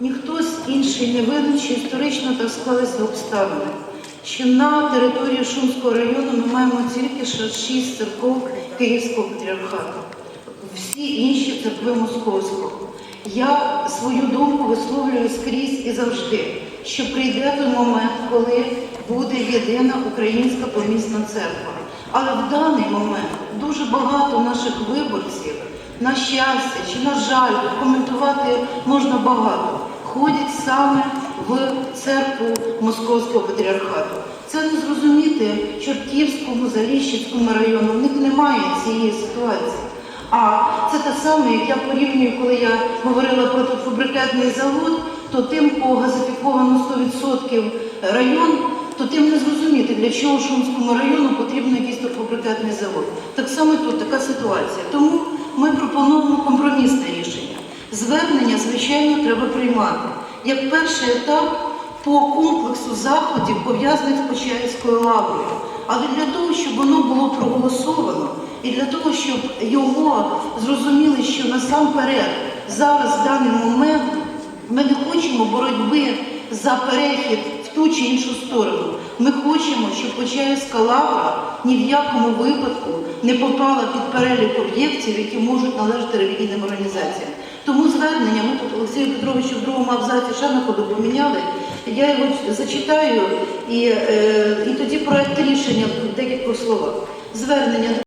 Ніхто з інший не винен, історично так склалися обставини, що на території Шумського району ми маємо тільки шість церков Київського патріархату, всі інші церкви Московського. Я свою думку висловлюю скрізь і завжди, що прийде той момент, коли буде єдина українська помісна церква. Але в даний момент дуже багато наших виборців, на щастя чи на жаль, коментувати можна багато, ходять саме в церкву Московського патріархату. Це не зрозуміти Чортківському, Заліщицькому району, в них немає цієї ситуації. А це те саме, як я порівнюю, коли я говорила про фабрикетний завод, то тим, по газифіковано 100% район, то тим не зрозуміти, для чого Шумському району потрібен якийсь фабрикетний завод. Так само тут така ситуація. Тому ми пропонуємо компромісне рішення. Звернення, звичайно, треба приймати. Як перший етап по комплексу заходів, пов'язаних з Почаївською лаврою. Але для того, щоб воно було проголосовано, і для того, щоб його зрозуміли, що насамперед зараз в даний момент ми не хочемо боротьби за перехід в ту чи іншу сторону. Ми хочемо, щоб Почаївська лавра ні в якому випадку не попала під перелік об'єктів, які можуть належати релігійним організаціям. Тому звернення ми тут Олексію Петровичу в другому абзаці ще на поміняли. Я його зачитаю і, е, і тоді проект рішення в декількох словах. Звернення